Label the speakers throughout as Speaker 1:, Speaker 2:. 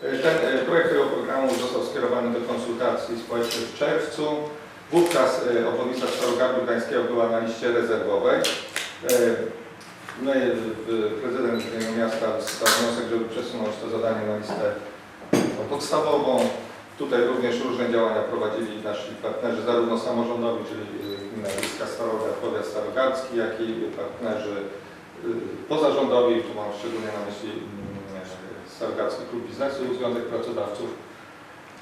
Speaker 1: Ten e, projekt tego programu został skierowany do konsultacji społecznych w czerwcu. Wówczas e, obwodnica Starogardu Gdańskiego była na liście rezerwowej. E, No prezydent Miasta wstał wniosek, żeby przesunąć to zadanie na listę podstawową. Tutaj również różne działania prowadzili nasi partnerzy, zarówno samorządowi, czyli Gmina Wiejska Starogard, Powiat Starogardzki, jak i partnerzy pozarządowi, tu mam szczególnie na myśli Starogardzki Klub Biznesu Związek Pracodawców.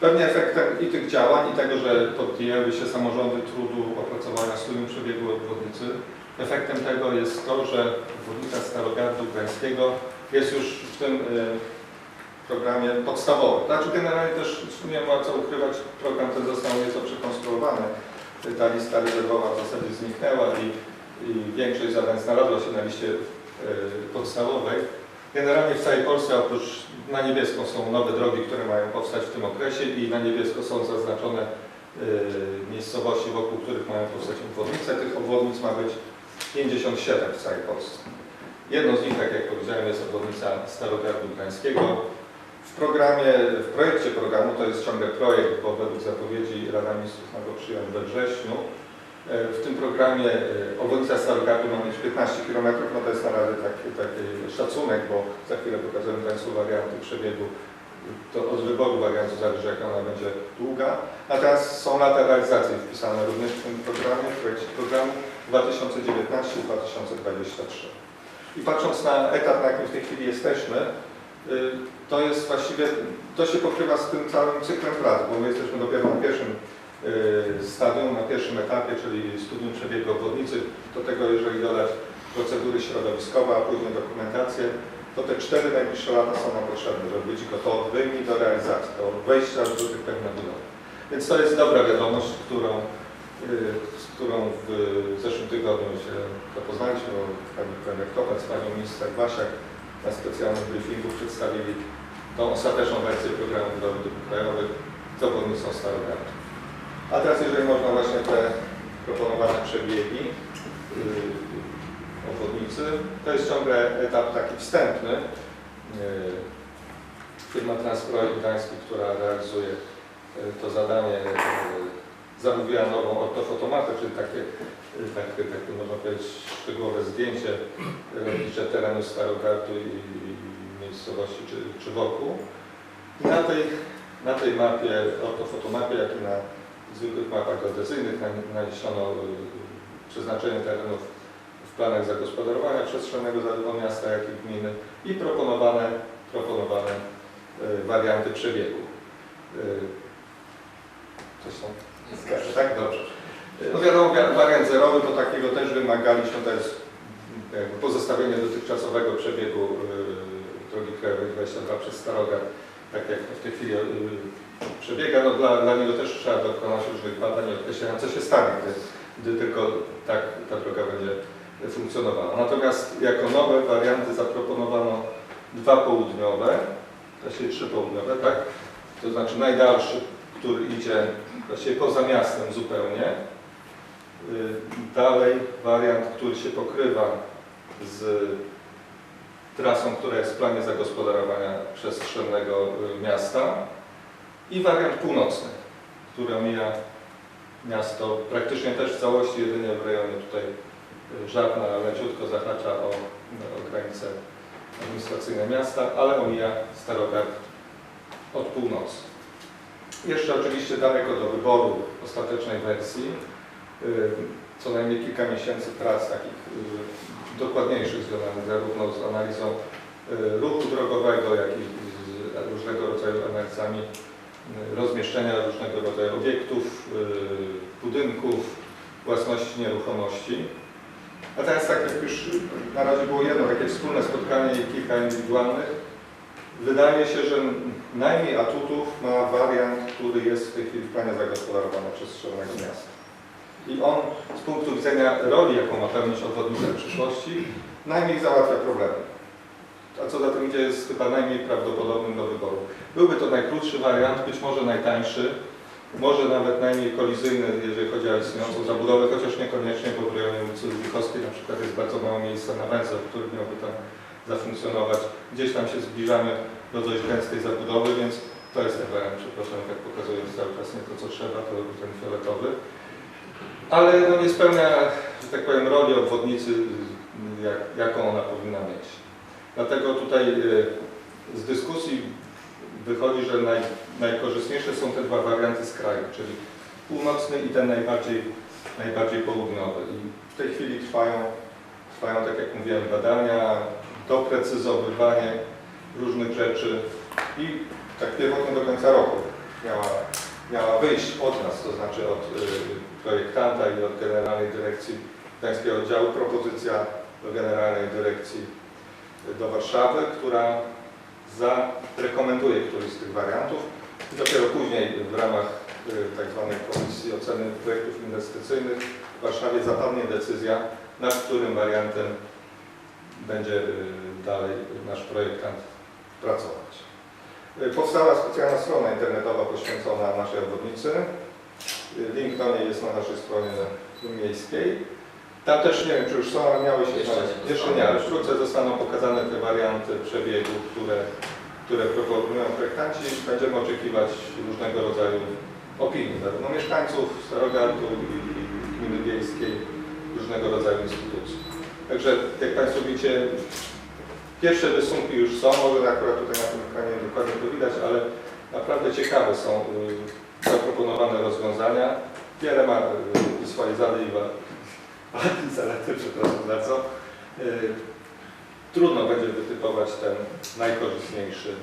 Speaker 1: Pewnie efektem i tych działań, i tego, że podjęły się samorządy trudu opracowania studium przebiegu obwodnicy, efektem tego jest to, że obwodnica Starogardu Gdańskiego jest już w tym y, programie podstawowym. Znaczy generalnie też nie ma co ukrywać, program ten został nieco przekonstruowany. Ta lista rezerwowa w zasadzie zniknęła i, i większość zadań znalazła się na liście y, podstawowej. Generalnie w całej Polsce oprócz na niebiesko są nowe drogi, które mają powstać w tym okresie i na niebiesko są zaznaczone y, miejscowości, wokół których mają powstać obwodnice. Tych obwodnic ma być 57 w całej Polsce. Jedną z nich, tak jak powiedziałem, jest obwodnica Starogardu Gdańskiego. W programie, w projekcie programu, to jest ciągle projekt, bo według zapowiedzi Rada Ministrów ma go przyjąć we wrześniu. E, W tym programie e, obwodnica Starogardu ma mieć 15 km, no to jest na razie taki, taki szacunek, bo za chwilę pokażemy Państwu warianty przebiegu. To od wyboru wariantu zależy, jak ona będzie długa. Natomiast są lata realizacji wpisane również w tym programie, w projekcie programu 2019-2023. I patrząc na etap, na jakim w tej chwili jesteśmy, y, to jest właściwie, to się pokrywa z tym całym cyklem prac, bo my jesteśmy dopiero na pierwszym stadium, na pierwszym etapie, czyli studium przebiegu obwodnicy. Do tego, jeżeli dodać procedury środowiskowe, a później dokumentację, to te cztery najbliższe lata są nam potrzebne, żeby być gotowymi do realizacji, do wejścia do tych budów. Więc to jest dobra wiadomość, którą, y, z którą w zeszłym tygodniu się zapoznaliśmy, bo pani premier Kopec, panią minister Wasiak na specjalnym briefingu przedstawili tą ostateczną wersję programu budowy dróg krajowych z obwodnicą Starogardu. A teraz jeżeli można właśnie te proponowane przebiegi yy, obwodnicy, to jest ciągle etap taki wstępny. Yy, Firma Transprojekt Gdański, która realizuje yy, to zadanie, yy, zamówiła nową ortofotomatę, czyli takie, yy, takie, takie można powiedzieć szczegółowe zdjęcie rolnicze terenu Starogardu i, i miejscowości czy, czy wokół. I na tej, na tej mapie, ortofotomapie, jak i na zwykłych mapach geodezyjnych na- naniesiono y, przeznaczenie terenów w planach zagospodarowania przestrzennego zarówno miasta, jak i gminy i proponowane, proponowane y, warianty przebiegu. Y, Coś tam? Zgadza, tak? Dobrze. No wiadomo, wi- wariant zerowy to takiego też wymagaliśmy, to jest pozostawienie dotychczasowego przebiegu drogi krajowej 22 przez Starogard, tak jak w tej chwili y, przebiega, no dla, dla niego też trzeba dokonać różnych badań i określenia, co się stanie, gdy, gdy tylko tak ta droga będzie funkcjonowała. Natomiast jako nowe warianty zaproponowano dwa południowe, właściwie trzy południowe, tak? To znaczy najdalszy, który idzie właściwie poza miastem zupełnie. Y, Dalej wariant, który się pokrywa z trasą, która jest w planie zagospodarowania przestrzennego y, miasta i wariant północny, który omija miasto praktycznie też w całości, jedynie w rejonie tutaj y, Żarna leciutko zahacza o, o granice administracyjne miasta, ale omija Starogard od północy. Jeszcze oczywiście daleko do wyboru ostatecznej wersji, co najmniej kilka miesięcy prac takich y, dokładniejszych związanych zarówno z analizą y, ruchu drogowego, jak i z różnego rodzaju analizami y, rozmieszczenia różnego rodzaju obiektów, y, budynków, własności nieruchomości. Natomiast tak jak już na razie było jedno takie wspólne spotkanie i kilka indywidualnych, wydaje się, że najmniej atutów ma wariant, który jest w tej chwili w planie zagospodarowania przestrzennego miasta. I on z punktu widzenia roli, jaką ma pełnić obwodnica w przyszłości, najmniej załatwia problemy. A co za tym idzie, jest chyba najmniej prawdopodobnym do wyboru. Byłby to najkrótszy wariant, być może najtańszy, może nawet najmniej kolizyjny, jeżeli chodzi o istniejącą zabudowę, chociaż niekoniecznie, bo w rejonie ulicy na przykład jest bardzo mało miejsca na węzeł, który miałby tam zafunkcjonować. Gdzieś tam się zbliżamy do dość gęstej zabudowy, więc to jest ten wariant, przepraszam, jak pokazuję cały czas nie to co trzeba, to ten fioletowy. Ale no nie spełnia, że tak powiem, roli obwodnicy, jak, jaką ona powinna mieć. Dlatego tutaj y, z dyskusji wychodzi, że naj, najkorzystniejsze są te dwa warianty z kraju, czyli północny i ten najbardziej, najbardziej południowy. I w tej chwili trwają, trwają, tak jak mówiłem, badania, doprecyzowywanie różnych rzeczy i tak pierwotnie do końca roku miała, miała wyjść od nas, to znaczy od y, projektanta i od Generalnej Dyrekcji Gdańskiego Oddziału propozycja do Generalnej Dyrekcji do Warszawy, która zarekomenduje któryś z tych wariantów i dopiero później w ramach y, tak zwanej Komisji Oceny Projektów Inwestycyjnych w Warszawie zapadnie decyzja, nad którym wariantem będzie y, dalej nasz projektant pracować. Powstała specjalna strona internetowa poświęcona naszej obwodnicy. Link do niej jest na naszej stronie miejskiej. Tam też nie wiem, czy już są, ale miały się
Speaker 2: Jeszcze
Speaker 1: znaleźć.
Speaker 2: nie
Speaker 1: Jeszcze nie, ale wkrótce zostaną pokazane te warianty przebiegu, które, które proponują projektanci. Będziemy oczekiwać różnego rodzaju opinii, zarówno mieszkańców Starogardu i i gminy wiejskiej, różnego rodzaju instytucji. Także jak Państwo widzicie, pierwsze rysunki już są, może akurat tutaj na tym ekranie dokładnie to widać, ale naprawdę ciekawe są y, zaproponowane rozwiązania. Wiele ma y, swoje zady i wa- wady, zalety, przepraszam bardzo. Y, Trudno będzie wytypować ten najkorzystniejszy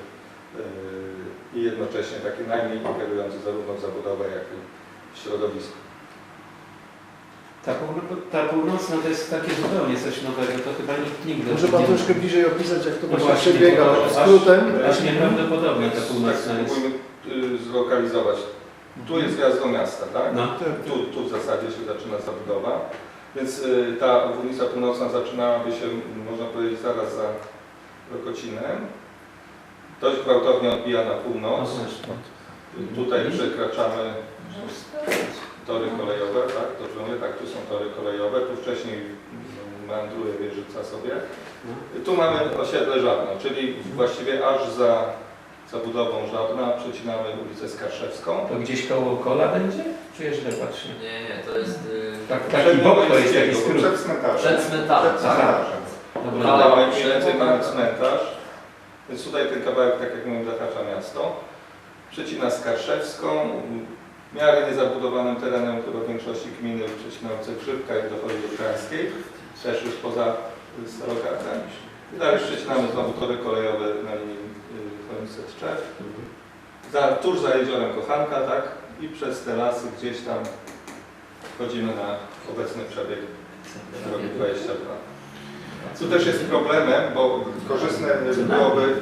Speaker 1: i jednocześnie taki najmniej ingerujący zarówno w zabudowę, jak i w środowisko.
Speaker 3: Ta, ta północna to jest takie zupełnie coś nowego, to chyba nikt nigdy
Speaker 4: Może Pan troszkę bliżej opisać, jak to
Speaker 3: No
Speaker 4: właśnie przebiega
Speaker 3: aż-
Speaker 4: skrótem?
Speaker 3: Aż nieprawdopodobne ta
Speaker 1: Tak
Speaker 3: północna jest.
Speaker 1: spróbujmy y, zlokalizować. Tu jest wjazd do miasta, tak?
Speaker 3: No.
Speaker 1: Tu, tu w zasadzie się zaczyna zabudowa. Więc y, ta obwodnica północna zaczynałaby się, można powiedzieć, zaraz za Rokocinem. Dość gwałtownie odbija na
Speaker 3: No
Speaker 1: północ.
Speaker 3: właśnie.
Speaker 1: Tutaj przekraczamy tory kolejowe, tak? Tak, tu są tory kolejowe. Tu wcześniej meandruje wieżyca sobie. Tu mamy osiedle Żadno, czyli właściwie aż za zabudową Żadna przecinamy ulicę Skarszewską.
Speaker 3: To gdzieś koło kola będzie? Czy źle patrzę?
Speaker 2: Nie, nie, to jest y,
Speaker 3: Tak, taki bok to jest taki
Speaker 1: Przed
Speaker 3: skrót.
Speaker 1: Przed cmentarzem.
Speaker 2: przed cmentarzem.
Speaker 1: Przed
Speaker 2: tak?
Speaker 1: cmentarzem.
Speaker 3: Dobra.
Speaker 2: Ale-
Speaker 1: Tutaj mniej więcej mamy cmentarz, więc tutaj ten kawałek, tak jak mówię, zahacza miasto. Przecina Skarszewską, w miarę niezabudowanym terenem chyba w większości gminy ulicę Grzybka i dochodzi do Krańskiej, też już poza y, Starogardem. I dalej przecinamy znowu tory kolejowe na linii y, Chojnice Tczew. Za, tuż za jeziorem Kochanka, tak? I przez te lasy gdzieś tam wchodzimy na obecny przebieg drogi 22. Tu też jest problemem, bo korzystne byłoby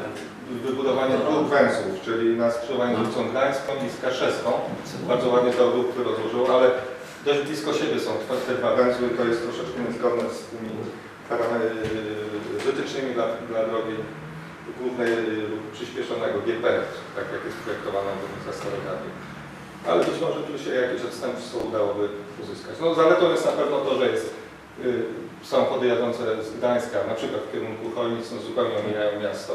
Speaker 1: wybudowanie dwóch węzłów, czyli na skrzyżowaniu z ulicą Gdańską i Skarszewską. Bardzo ładnie to grupy rozłożyło, ale dość blisko siebie są te- dwa węzły, to jest troszeczkę niezgodne z tymi wytycznymi dla, dla drogi głównej ruchu przyspieszonego GP, tak jak jest projektowana obwodnica Starogardu. Ale być może tu się jakieś odstępstwo udałoby uzyskać. No zaletą jest na pewno to, że jest y, samochody jadące z Gdańska, na przykład w kierunku Chojnic, no zupełnie omijają miasto.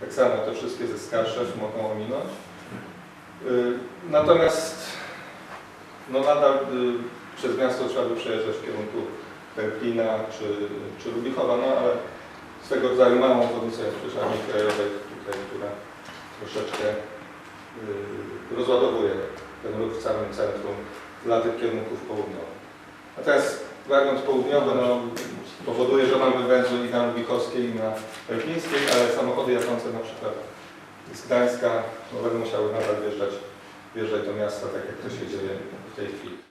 Speaker 1: Tak samo te wszystkie ze Skarszew mogą ominąć. Y, Natomiast no nadal y, przez miasto trzeba by przejeżdżać w kierunku Pęplina czy, czy Lubichowa, no ale swego rodzaju małą obwodnicę przynajmniej krajowej tutaj, która troszeczkę y, rozładowuje ten ruch w całym centrum dla tych kierunków południowych. Natomiast wariant południowy no, powoduje, że mamy węzły i na Lubichowskiej i na Pęplińskiej, ale samochody jadące na przykład z Gdańska no, będą musiały nadal wjeżdżać, wjeżdżać do miasta, tak jak to się dzieje w tej chwili.